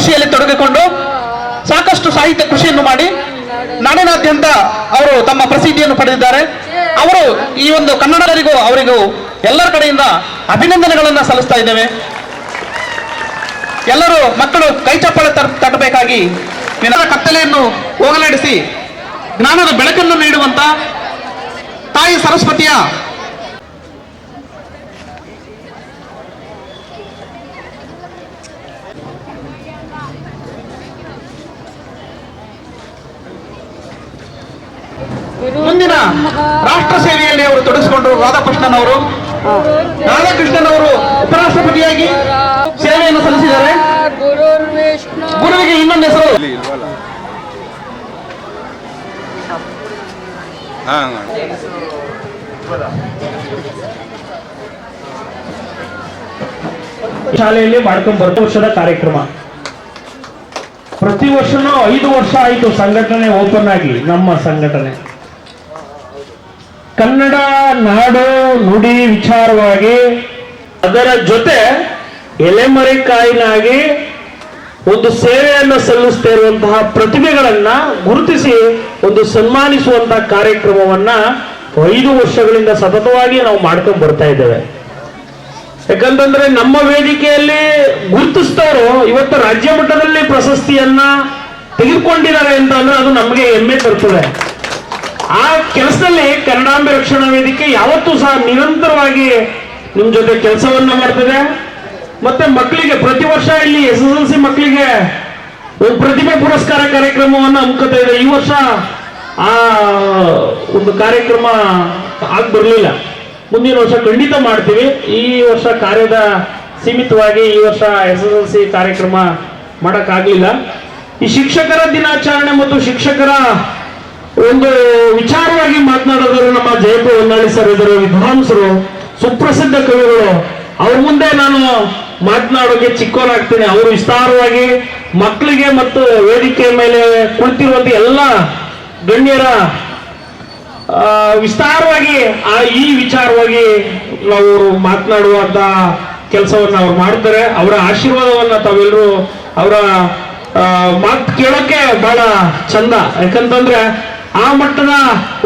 ಕೃಷಿಯಲ್ಲಿ ತೊಡಗಿಕೊಂಡು ಸಾಕಷ್ಟು ಸಾಹಿತ್ಯ ಕೃಷಿಯನ್ನು ಮಾಡಿ ನಾಡಿನಾದ್ಯಂತ ಅವರು ತಮ್ಮ ಪ್ರಸಿದ್ಧಿಯನ್ನು ಪಡೆದಿದ್ದಾರೆ. ಅವರು ಈ ಒಂದು ಕನ್ನಡರಿಗೂ ಅವರಿಗೂ ಎಲ್ಲರ ಕಡೆಯಿಂದ ಅಭಿನಂದನೆಗಳನ್ನು ಸಲ್ಲಿಸ್ತಾ ಇದ್ದೇವೆ. ಎಲ್ಲರೂ ಮಕ್ಕಳು ಕೈ ತಟ್ಟಬೇಕಾಗಿ ನಿನ್ನ ಕತ್ತಲೆಯನ್ನು ಹೋಗಲಾಡಿಸಿ ಜ್ಞಾನದ ಬೆಳಕನ್ನು ನೀಡುವಂತ ತಾಯಿ ಸರಸ್ವತಿಯ ಮುಂದಿನ ರಾಷ್ಟ್ರ ಸೇವೆಯಲ್ಲಿ ಅವರು ತೊಡಗಿಸಿಕೊಂಡರು ರಾಧಾಕೃಷ್ಣನ್ ಅವರು ರಾಧಾಕೃಷ್ಣನ್ ಅವರು ಉಪರಾಷ್ಟ್ರಪತಿಯಾಗಿ ಸೇವೆಯನ್ನು ಸಲ್ಲಿಸಿದ್ದಾರೆ. ಗುರುವಿಗೆ ಇನ್ನೊಂದು ಹೆಸರು. ಶಾಲೆಯಲ್ಲಿ ಮಾಡ್ಕೊಂಡ್ ಬರ್ತ ವರ್ಷದ ಕಾರ್ಯಕ್ರಮ. ಪ್ರತಿ ವರ್ಷನೂ ಐದು ವರ್ಷ ಆಯಿತು ಸಂಘಟನೆ ಓಪನ್ ಆಗಿ ನಮ್ಮ ಸಂಘಟನೆ. ಕನ್ನಡ ನಾಡು ನುಡಿ ವಿಚಾರವಾಗಿ ಅದರ ಜೊತೆ ಎಲೆಮರೆಕಾಯಿನಾಗಿ ಒಂದು ಸೇವೆಯನ್ನು ಸಲ್ಲಿಸ್ತಾ ಇರುವಂತಹ ಪ್ರತಿಭೆಗಳನ್ನ ಗುರುತಿಸಿ ಒಂದು ಸನ್ಮಾನಿಸುವಂತಹ ಕಾರ್ಯಕ್ರಮವನ್ನ ಐದು ವರ್ಷಗಳಿಂದ ಸತತವಾಗಿ ನಾವು ಮಾಡ್ಕೊಂಡು ಬರ್ತಾ ಇದ್ದೇವೆ. ಯಾಕಂತಂದ್ರೆ ನಮ್ಮ ವೇದಿಕೆಯಲ್ಲಿ ಗುರುತಿಸ್ತವರು ಇವತ್ತು ರಾಜ್ಯ ಮಟ್ಟದಲ್ಲಿ ಪ್ರಶಸ್ತಿಯನ್ನ ತೆಗೆದುಕೊಂಡಿದ್ದಾರೆ ಅಂತ ಅಂದ್ರೆ ಅದು ನಮಗೆ ಹೆಮ್ಮೆ ತರ್ತದೆ. ಆ ಕೆಲಸದಲ್ಲಿ ಕನ್ನಡಾಂಬೆ ರಕ್ಷಣಾ ವೇದಿಕೆ ಯಾವತ್ತೂ ಸಹ ನಿರಂತರವಾಗಿ ನಿಮ್ ಜೊತೆ ಕೆಲಸವನ್ನ ಮಾಡ್ತದೆ. ಮತ್ತೆ ಮಕ್ಕಳಿಗೆ ಪ್ರತಿ ವರ್ಷ ಇಲ್ಲಿ ಎಸ್ ಎಸ್ ಎಲ್ ಸಿ ಮಕ್ಕಳಿಗೆ ಒಂದು ಪ್ರತಿಭೆ ಪುರಸ್ಕಾರ ಕಾರ್ಯಕ್ರಮವನ್ನ ಹಮ್ಮಿಕೊತಾ ಇದೆ. ಈ ವರ್ಷ ಆ ಒಂದು ಕಾರ್ಯಕ್ರಮ ಆಗ್ ಬರಲಿಲ್ಲ. ಮುಂದಿನ ವರ್ಷ ಖಂಡಿತ ಮಾಡ್ತೀವಿ. ಈ ವರ್ಷ ಕಾರ್ಯದ ಸೀಮಿತವಾಗಿ ಈ ವರ್ಷ ಎಸ್ ಎಸ್ ಎಲ್ ಸಿ ಕಾರ್ಯಕ್ರಮ ಮಾಡೋಕ್ಕಾಗಲಿಲ್ಲ. ಈ ಶಿಕ್ಷಕರ ದಿನಾಚರಣೆ ಮತ್ತು ಶಿಕ್ಷಕರ ಒಂದು ವಿಚಾರವಾಗಿ ಮಾತನಾಡೋದ್ರು ನಮ್ಮ ಜಯಪುರ ಹೊನ್ನಾಳಿ ಸರ್ ಇದ್ರು ವಿದ್ವಾಂಸರು, ಸುಪ್ರಸಿದ್ಧ ಕವಿಗಳು. ಅವ್ರ ಮುಂದೆ ನಾನು ಮಾತನಾಡೋಕೆ ಚಿಕ್ಕವನಾಗ್ತೀನಿ. ಅವರು ವಿಸ್ತಾರವಾಗಿ ಮಕ್ಕಳಿಗೆ ಮತ್ತು ವೇದಿಕೆ ಮೇಲೆ ಕುಳಿತಿರುವಂತ ಎಲ್ಲ ಗಣ್ಯರ ವಿಸ್ತಾರವಾಗಿ ಆ ಈ ವಿಚಾರವಾಗಿ ನಾವು ಮಾತನಾಡುವಂತ ಕೆಲಸವನ್ನ ಅವ್ರು ಮಾಡ್ತಾರೆ. ಅವರ ಆಶೀರ್ವಾದವನ್ನ ತಾವೆಲ್ಲರೂ ಅವರ ಮಾತು ಕೇಳೋಕೆ ಬಹಳ ಚಂದ. ಯಾಕಂತಂದ್ರೆ ಆ ಮಟ್ಟದ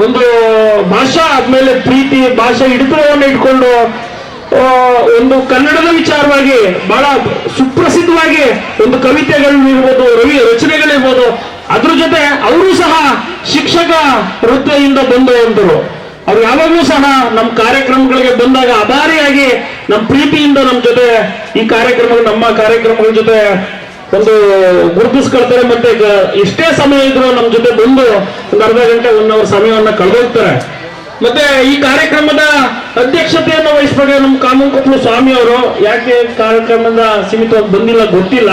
ಒಂದು ಭಾಷಾ ಆದ್ಮೇಲೆ ಪ್ರೀತಿ, ಭಾಷಾ ಹಿಡಿತವನ್ನು ಇಟ್ಕೊಂಡು ಒಂದು ಕನ್ನಡದ ವಿಚಾರವಾಗಿ ಬಹಳ ಸುಪ್ರಸಿದ್ಧವಾಗಿ ಒಂದು ಕವಿತೆಗಳು ಇರ್ಬೋದು, ರವಿ ರಚನೆಗಳಿರ್ಬೋದು, ಅದ್ರ ಜೊತೆ ಅವರು ಸಹ ಶಿಕ್ಷಕ ವೃತ್ತಿಯಿಂದ ಬಂದವಂತರು ಅವ್ರು ಯಾವಾಗಲೂ ಸಹ ನಮ್ಮ ಕಾರ್ಯಕ್ರಮಗಳಿಗೆ ಬಂದಾಗ ಅಭಾರಿಯಾಗಿ ನಮ್ಮ ಪ್ರೀತಿಯಿಂದ ನಮ್ಮ ಜೊತೆ ಈ ಕಾರ್ಯಕ್ರಮ ನಮ್ಮ ಕಾರ್ಯಕ್ರಮಗಳ ಜೊತೆ ಒಂದು ಗುರುತಿಸ್ಕೊಳ್ತಾರೆ, ಮತ್ತೆ ಇಷ್ಟೇ ಸಮಯ ಇದ್ರು ನಮ್ಮ ಜೊತೆ ಬಂದು ಒಂದು ಅರ್ಧ ಗಂಟೆ ಒನ್ ಅವರ್ ಸಮಯವನ್ನ ಕಳೆದೋಗ್ತಾರೆ. ಮತ್ತೆ ಈ ಕಾರ್ಯಕ್ರಮದ ಅಧ್ಯಕ್ಷತೆಯನ್ನು ವಹಿಸ್ಬೇಕು ನಮ್ಮ ಕಾಮಂಕೊಪ್ಪಲು ಸ್ವಾಮಿ ಅವರು ಯಾಕೆ ಕಾರ್ಯಕ್ರಮದ ಸೀಮಿತವಾಗಿ ಬಂದಿಲ್ಲ ಗೊತ್ತಿಲ್ಲ.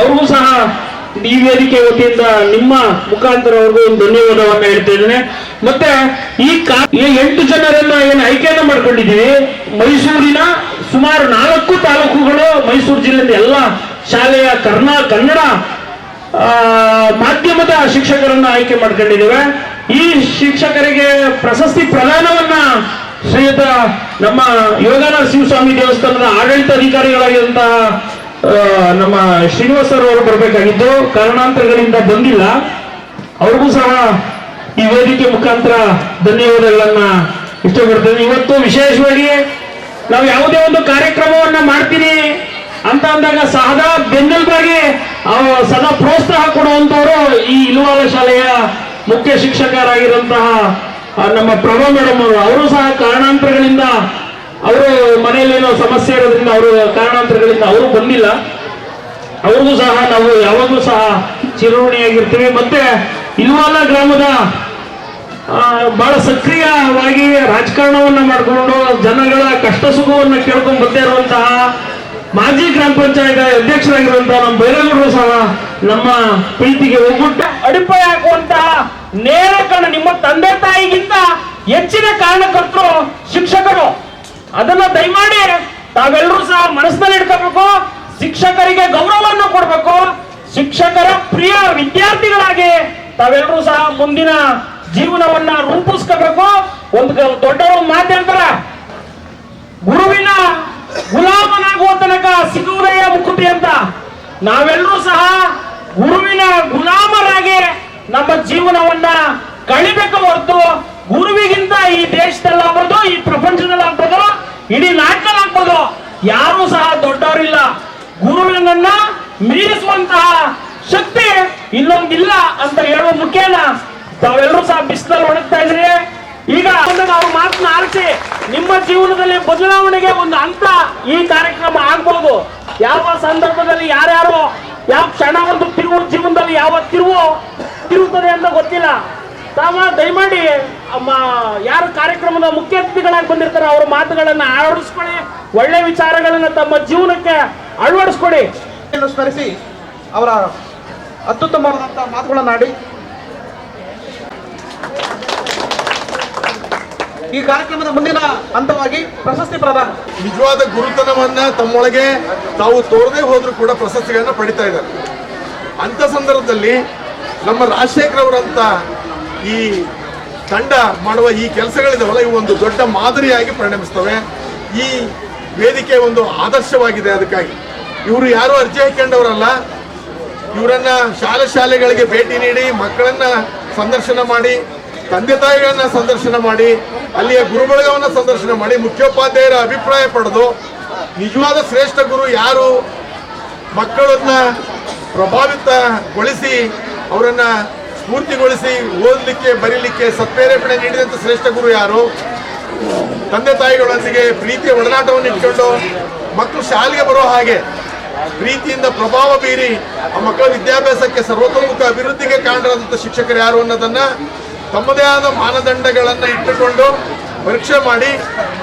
ಅವ್ರಿಗೂ ಸಹ ಈ ವೇದಿಕೆ ವತಿಯಿಂದ ನಿಮ್ಮ ಮುಖಾಂತರ ಅವ್ರಿಗೂ ಒಂದು ಧನ್ಯವಾದವನ್ನ ಹೇಳ್ತಾ ಇದ್ದೇನೆ. ಮತ್ತೆ ಈ ಎಂಟು ಜನರನ್ನ ಏನು ಆಯ್ಕೆಯನ್ನು ಮಾಡ್ಕೊಂಡಿದ್ದೀವಿ. ಮೈಸೂರಿನ ಸುಮಾರು ನಾಲ್ಕು ತಾಲೂಕುಗಳು ಮೈಸೂರು ಜಿಲ್ಲೆಯಿಂದ ಎಲ್ಲ ಶಾಲೆಯ ಕರ್ನಾ ಕನ್ನಡ ಮಾಧ್ಯಮದ ಶಿಕ್ಷಕರನ್ನ ಆಯ್ಕೆ ಮಾಡ್ಕೊಂಡಿದ್ದೇವೆ. ಈ ಶಿಕ್ಷಕರಿಗೆ ಪ್ರಶಸ್ತಿ ಪ್ರದಾನವನ್ನ ಶ್ರೀಯುತ ನಮ್ಮ ಯೋಗಾನ ಶಿವಸ್ವಾಮಿ ದೇವಸ್ಥಾನದ ಆಡಳಿತಾಧಿಕಾರಿಗಳಾಗಿರುವಂತಹ ಆ, ನಮ್ಮ ಶ್ರೀನಿವಾಸ್ ಅವರು ಬರಬೇಕಾಗಿದ್ದು ಕಾರಣಾಂತರಗಳಿಂದ ಬಂದಿಲ್ಲ. ಅವ್ರಿಗೂ ಸಹ ಈ ವೇದಿಕೆ ಮುಖಾಂತರ ಧನ್ಯವಾದಗಳನ್ನ ಇಷ್ಟಪಡ್ತೇನೆ. ಇವತ್ತು ವಿಶೇಷವಾಗಿ ನಾವು ಯಾವುದೇ ಒಂದು ಕಾರ್ಯಕ್ರಮವನ್ನ ಮಾಡ್ತೀನಿ. ಅಂದಾಗ ಸದಾ ಬೆನ್ನೆಲುಬಾಗಿ ಸದಾ ಪ್ರೋತ್ಸಾಹ ಕೊಡುವಂತವರು ಈ ಇಲುವಾಲ ಶಾಲೆಯ ಮುಖ್ಯ ಶಿಕ್ಷಕರಾಗಿರುವಂತಹ ನಮ್ಮ ಪ್ರಭಾ ಮೇಡಮ್ ಅವರು. ಅವರು ಸಹ ಕಾರಣಾಂತರಗಳಿಂದ ಅವರು ಮನೆಯಲ್ಲೇನೋ ಸಮಸ್ಯೆ ಇರೋದ್ರಿಂದ ಅವರು ಕಾರಣಾಂತರಗಳಿಂದ ಅವರು ಬಂದಿಲ್ಲ. ಅವ್ರಿಗೂ ಸಹ ನಾವು ಯಾವಾಗಲೂ ಸಹ ಚಿರೋಣಿಯಾಗಿರ್ತೀವಿ ಮತ್ತೆ ಇಲ್ವಾಲ ಗ್ರಾಮದ ಬಹಳ ಸಕ್ರಿಯವಾಗಿ ರಾಜಕಾರಣವನ್ನ ಮಾಡಿಕೊಂಡು ಜನಗಳ ಕಷ್ಟ ಸುಖವನ್ನು ಕೇಳ್ಕೊಂಡು ಬಂದೇ ಇರುವಂತಹ ಮಾಜಿ ಗ್ರಾಮ ಪಂಚಾಯತ್ ಅಧ್ಯಕ್ಷರಾಗಿರುವಂತಹ ನಮ್ಮ ಬೈರೇಗೌಡರು ಸಹ ನಮ್ಮ ಪ್ರೀತಿಗೆ ಒಗ್ಗುಟ್ಟ ಅಡಿಪಾಯ ಹಾಕುವಂತಹ ನೇರ ಕಾರಣ ನಿಮ್ಮ ತಂದೆ ತಾಯಿಗಿಂತ ಹೆಚ್ಚಿನ ಕಾರಣಕರ್ತರು ಶಿಕ್ಷಕರು. ಅದನ್ನ ದಯಮಾಡಿ ತಾವೆಲ್ಲರೂ ಸಹ ಮನಸ್ಸಿನಲ್ಲಿ ಇಟ್ಕೋಬೇಕು. ಶಿಕ್ಷಕರಿಗೆ ಗೌರವವನ್ನು ಕೊಡಬೇಕು. ಶಿಕ್ಷಕರ ಪ್ರಿಯ ವಿದ್ಯಾರ್ಥಿಗಳಾಗಿ ತಾವೆಲ್ಲರೂ ಸಹ ಮುಂದಿನ ಜೀವನವನ್ನ ರೂಪಿಸ್ಕೋಬೇಕು. ಒಂದು ದೊಡ್ಡ ದೊಡ್ಡವರು ಮಾತು ಹೇಳ್ತಾರೆ. ಗುರುವಿನ ಗುಲಾಮನಾಗುವ ತನಕ ಸಿಗುವುದಯ್ಯ ಮುಕುತಿ ಅಂತ. ನಾವೆಲ್ಲರೂ ಸಹ ಗುರುವಿನ ಗುಲಾಮರಾಗಿ ನಮ್ಮ ಜೀವನವನ್ನ ಕಳಿಬೇಕು ಹೊರತು ಗುರುವಿಗಿಂತ ಈ ದೇಶದಲ್ಲಾಗ್ಬೋದು ಈ ಪ್ರಪಂಚದಲ್ಲಾಗ್ಬೋದು ಇಡೀ ನಾಟ್ಯದಲ್ಲಾಗ್ಬೋದು ಯಾರು ಸಹ ದೊಡ್ಡವರಿಲ್ಲ. ಗುರುವಿನನ್ನ ಮೀರಿಸುವಂತಹ ಶಕ್ತಿ ಇನ್ನೊಂದಿಲ್ಲ ಅಂತ ಹೇಳುವ ಮುಖೇನ ತಾವೆಲ್ಲರೂ ಸಹ ಬಿಸಿಲಲ್ಲಿ ಒಣಗ್ತಾ ಇದ್ರಿ ಈಗ ಅವ್ರ ಮಾತನ್ನ ಆರಿಸಿ ನಿಮ್ಮ ಜೀವನದಲ್ಲಿ ಬದಲಾವಣೆಗೆ ಒಂದು ಹಂತ ಈ ಕಾರ್ಯಕ್ರಮ ಆಗ್ಬೋದು. ಯಾವ ಸಂದರ್ಭದಲ್ಲಿ ಯಾರ್ಯಾರು ಯಾವ ಕ್ಷಣ ಒಂದು ತಿರುವು ಜೀವನದಲ್ಲಿ ಯಾವ ತಿರುವು ತಿರುಗುತ್ತದೆ ಅಂತ ಗೊತ್ತಿಲ್ಲ. ತಾವ ದಯಮಾಡಿ ಯಾರು ಕಾರ್ಯಕ್ರಮದ ಮುಖ್ಯ ಅತಿಥಿಗಳಾಗಿ ಬಂದಿರ್ತಾರೆ ಅವರ ಮಾತುಗಳನ್ನ ಅಳವಡಿಸ್ಕೊಳ್ಳಿ ಒಳ್ಳೆ ವಿಚಾರಗಳನ್ನ ತಮ್ಮ ಜೀವನಕ್ಕೆ ಅಳವಡಿಸ್ಕೊಳ್ಳಿ. ಸ್ಮರಿಸಿ ಅವರ ಅತ್ಯುತ್ತಮವಾದಂತಹ ಮಾತುಗಳನ್ನಾಡಿ. ಈ ಕಾರ್ಯಕ್ರಮದ ಮುಂದಿನ ಹಂತವಾಗಿ ಪ್ರಶಸ್ತಿ ಪ್ರದಾನ. ನಿಜವಾದ ಗುರುತನವನ್ನ ತಮ್ಮೊಳಗೆ ತಾವು ತೋರದೇ ಹೋದ್ರು ಕೂಡ ಪ್ರಶಸ್ತಿಗಳನ್ನ ಪಡಿತಾ ಇದ್ದಾರೆ. ಅಂತ ಸಂದರ್ಭದಲ್ಲಿ ನಮ್ಮ ರಾಜಶೇಖರ್ ಅವರಂತ ಈ ತಂಡ ಮಾಡುವ ಈ ಕೆಲಸಗಳಿದಾವಲ್ಲ ಇವು ಒಂದು ದೊಡ್ಡ ಮಾದರಿಯಾಗಿ ಪರಿಣಮಿಸ್ತವೆ. ಈ ವೇದಿಕೆ ಒಂದು ಆದರ್ಶವಾಗಿದೆ ಅದಕ್ಕಾಗಿ. ಇವರು ಯಾರು ಅರ್ಜಿ ಹಾಕೊಂಡವರಲ್ಲ ಇವರನ್ನ ಶಾಲೆ ಶಾಲೆಗಳಿಗೆ ಭೇಟಿ ನೀಡಿ ಮಕ್ಕಳನ್ನ ಸಂದರ್ಶನ ಮಾಡಿ, ತಂದೆ ತಾಯಿಗಳನ್ನ ಸಂದರ್ಶನ ಮಾಡಿ ಅಲ್ಲಿಯ ಗುರುಬಳಗವನ್ನು ಸಂದರ್ಶನ ಮಾಡಿ ಮುಖ್ಯೋಪಾಧ್ಯಾಯರ ಅಭಿಪ್ರಾಯ ಪಡೆದು, ನಿಜವಾದ ಶ್ರೇಷ್ಠ ಗುರು ಯಾರು? ಮಕ್ಕಳನ್ನ ಪ್ರಭಾವಿತಗೊಳಿಸಿ, ಅವರನ್ನ ಸ್ಫೂರ್ತಿಗೊಳಿಸಿ ಓದಲಿಕ್ಕೆ, ಬರೀಲಿಕ್ಕೆ ಸತ್ಪ್ರೇರೇಪಣೆ ನೀಡಿದಂಥ ಶ್ರೇಷ್ಠ ಗುರು ಯಾರು? ತಂದೆ ತಾಯಿಗಳೊಂದಿಗೆ ಪ್ರೀತಿಯ ಒಡನಾಟವನ್ನು ಇಟ್ಕೊಂಡು ಮಕ್ಕಳು ಶಾಲೆಗೆ ಬರೋ ಹಾಗೆ ಪ್ರೀತಿಯಿಂದ ಪ್ರಭಾವ ಬೀರಿ ಆ ಮಕ್ಕಳ ವಿದ್ಯಾಭ್ಯಾಸಕ್ಕೆ ಸರ್ವತೋಮುಖ ಅಭಿವೃದ್ಧಿಗೆ ಕಾರಣರಾದಂಥ ಶಿಕ್ಷಕರು ಯಾರು ಅನ್ನೋದನ್ನ ತಮ್ಮದೇ ಆದ ಮಾನದಂಡಗಳನ್ನು ಇಟ್ಟುಕೊಂಡು ಪರೀಕ್ಷೆ ಮಾಡಿ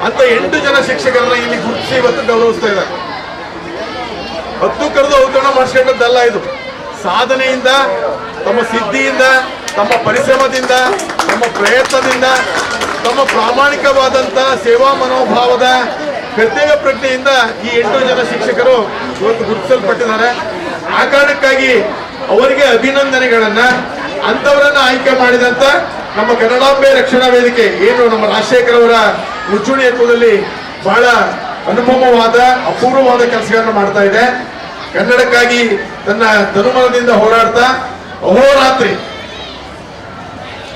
ಅಂತ ಎಂಟು ಜನ ಶಿಕ್ಷಕರನ್ನ ಇಲ್ಲಿ ಗುರುತಿಸಿ ಇವತ್ತು ಗೌರವಿಸ್ತಾ ಇದ್ದಾರೆ. ಹತ್ತು ಕರೆದು ಔತಣ ಮಾಡಿಸ್ಕೊಂಡದ್ದಲ್ಲ ಇದು. ಸಾಧನೆಯಿಂದ, ತಮ್ಮ ಸಿದ್ಧಿಯಿಂದ, ತಮ್ಮ ಪರಿಶ್ರಮದಿಂದ, ತಮ್ಮ ಪ್ರಯತ್ನದಿಂದ, ತಮ್ಮ ಪ್ರಾಮಾಣಿಕವಾದಂಥ ಸೇವಾ ಮನೋಭಾವದ ಕರ್ತವ್ಯ ಪ್ರಜ್ಞೆಯಿಂದ ಈ ಎಂಟು ಜನ ಶಿಕ್ಷಕರು ಇವತ್ತು ಗುರುತಿಸಲ್ಪಟ್ಟಿದ್ದಾರೆ. ಆ ಕಾರಣಕ್ಕಾಗಿ ಅವರಿಗೆ ಅಭಿನಂದನೆಗಳನ್ನ ಅಂತವರನ್ನ ಆಯ್ಕೆ ಮಾಡಿದಂತ ನಮ್ಮ ಕನ್ನಡಾಂಬೆ ರಕ್ಷಣಾ ವೇದಿಕೆ, ಏನು ನಮ್ಮ ರಾಜಶೇಖರ್ ಅವರ ಮುಂಚೂಣಿಯತ್ವದಲ್ಲಿ ಬಹಳ ಅನುಪಮವಾದ, ಅಪೂರ್ವವಾದ ಕೆಲಸಗಳನ್ನು ಮಾಡ್ತಾ ಇದೆ. ಕನ್ನಡಕ್ಕಾಗಿ ತನ್ನ ತನುಮನದಿಂದ ಹೋರಾಡ್ತಾ ಅಹೋರಾತ್ರಿ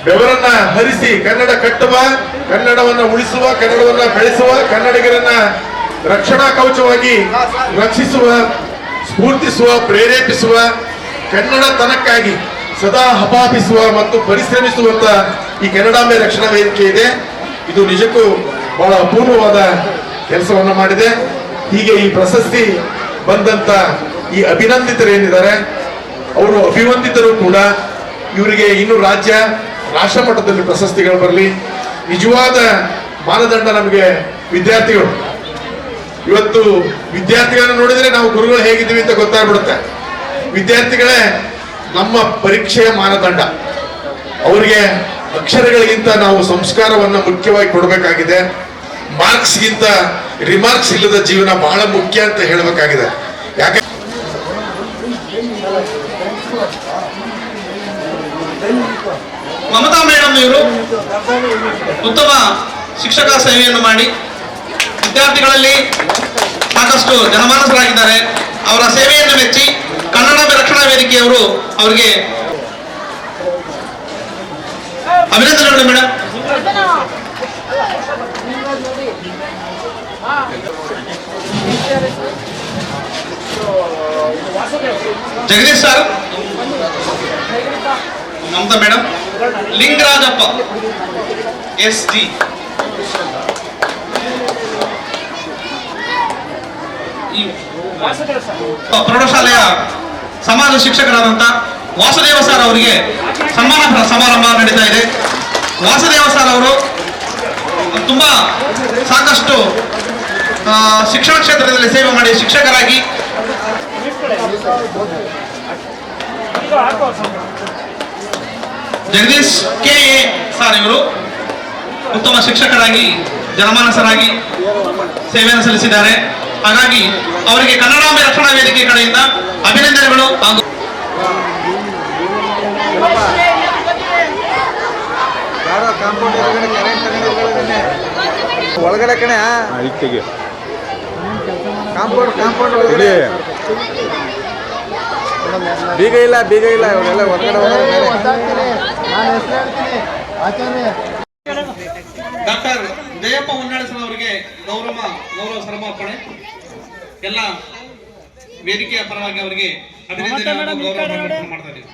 ಬೆವರನ್ನ ಹರಿಸಿ ಕನ್ನಡ ಕಟ್ಟುವ, ಕನ್ನಡವನ್ನ ಉಳಿಸುವ, ಕನ್ನಡವನ್ನ ಬೆಳೆಸುವ, ಕನ್ನಡಿಗರನ್ನ ರಕ್ಷಣಾ ಕವಚವಾಗಿ ರಕ್ಷಿಸುವ, ಸ್ಫೂರ್ತಿಸುವ, ಪ್ರೇರೇಪಿಸುವ ಕನ್ನಡ ತನಕ್ಕಾಗಿ ಸದಾ ಹಪಾಪಿಸುವ ಮತ್ತು ಪರಿಶ್ರಮಿಸುವಂತ ಈ ಕನ್ನಡಾಂಬೆ ರಕ್ಷಣಾ ವೇದಿಕೆ ಇದೆ. ಇದು ನಿಜಕ್ಕೂ ಬಹಳ ಅಪೂರ್ವವಾದ ಕೆಲಸವನ್ನು ಮಾಡಿದೆ. ಹೀಗೆ ಈ ಪ್ರಶಸ್ತಿ ಬಂದಂತ ಈ ಅಭಿನಂದಿತರು ಏನಿದ್ದಾರೆ ಅವರು ಅಭಿವಂದಿತರು ಕೂಡ. ಇವರಿಗೆ ಇನ್ನು ರಾಜ್ಯ ರಾಷ್ಟ್ರ ಮಟ್ಟದಲ್ಲಿ ಪ್ರಶಸ್ತಿಗಳು ಬರಲಿ. ನಿಜವಾದ ಮಾನದಂಡ ನಮಗೆ ವಿದ್ಯಾರ್ಥಿಗಳು. ಇವತ್ತು ವಿದ್ಯಾರ್ಥಿಗಳನ್ನು ನೋಡಿದ್ರೆ ನಾವು ಗುರುಗಳು ಹೇಗಿದ್ದೀವಿ ಅಂತ ಗೊತ್ತಾಗ್ಬಿಡುತ್ತೆ. ವಿದ್ಯಾರ್ಥಿಗಳೇ ನಮ್ಮ ಪರೀಕ್ಷೆಯ ಮಾನದಂಡ. ಅವರಿಗೆ ಅಕ್ಷರಗಳಿಗಿಂತ ನಾವು ಸಂಸ್ಕಾರವನ್ನು ಮುಖ್ಯವಾಗಿ ಕೊಡಬೇಕಾಗಿದೆ. ಮಾರ್ಕ್ಸ್ಗಿಂತ ರಿಮಾರ್ಕ್ಸ್ ಇಲ್ಲದ ಜೀವನ ಬಹಳ ಮುಖ್ಯ ಅಂತ ಹೇಳಬೇಕಾಗಿದೆ. ಯಾಕೆ ಮಮತಾ ಮೇಡಮ್ ಇವರು. ಉತ್ತಮ ಶಿಕ್ಷಕ ಸೇವೆಯನ್ನು ಮಾಡಿ ವಿದ್ಯಾರ್ಥಿಗಳಲ್ಲಿ ಸಾಕಷ್ಟು ಜನಮಾನಸರಾಗಿದ್ದಾರೆ. ಅವರ ಸೇವೆಯನ್ನು ಮೆಚ್ಚಿ ಕನ್ನಡ ರಕ್ಷಣಾ ವೇದಿಕೆಯವರು ಅವರಿಗೆ ಅಭಿನಂದನೆಗಳು ಮೇಡಮ್ ಜಗದೀಶ್ ಸರ್. ನಮ್ದ ಮೇಡಮ್ ಲಿಂಗರಾಜಪ್ಪ. ಎಸ್ ಟಿ ಈ ಪ್ರೌಢಶಾಲೆಯ ಸಮಾಜ ಶಿಕ್ಷಕರಾದಂಥ ವಾಸುದೇವ ಸರ್ ಅವರಿಗೆ ಸನ್ಮಾನ ಸಮಾರಂಭ ನಡೀತಾ ಇದೆ. ವಾಸುದೇವ ಸರ್ ಅವರು ತುಂಬಾ ಸಾಕಷ್ಟು ಶಿಕ್ಷಣ ಕ್ಷೇತ್ರದಲ್ಲಿ ಸೇವೆ ಮಾಡಿ ಶಿಕ್ಷಕರಾಗಿ ಜಗದೀಶ್ ಕೆ. ಎ. ಸರ್ ಇವರು ಉತ್ತಮ ಶಿಕ್ಷಕರಾಗಿ, ಜನಮಾನಸರಾಗಿ ಸೇವೆಯನ್ನು ಸಲ್ಲಿಸಿದ್ದಾರೆ. ಹಾಗಾಗಿ ಅವರಿಗೆ ಕನ್ನಡಾಂಬೆ ರಕ್ಷಣಾ ವೇದಿಕೆ ಕಡೆಯಿಂದ ಅಭಿನಂದನೆಗಳು ಹಾಗೂ ಒಳಗಡೆ ಕಣೆ ಕಾಂಪೌಂಡ್ ಕಾಂಪೌಂಡ್ ಒಳಗಡೆ. ಬೀಗ ಇಲ್ಲ ಬೀಗ ಇಲ್ಲ ಇವರೆಲ್ಲ ಹೊರಗಡೆ ಹೋಗಿ ಬೇರೆ. ನಾನು ಹೆಸರು ಹೇಳ್ತೀನಿ ಆಚಾರ್ಯ. ಡಾಕ್ಟರ್ ಜಯಪ್ಪ ಹೊನ್ನಾಳಸನವರಿಗೆ ಗೌರವ ಗೌರವ ಸಮರ್ಪಣೆ ಎಲ್ಲ ವೇದಿಕೆಯ ಪರವಾಗಿ ಅವರಿಗೆ ಅಭಿನಂದನೆ ಗೌರವ ಮಾಡ್ತಾ ಇದ್ದೀವಿ.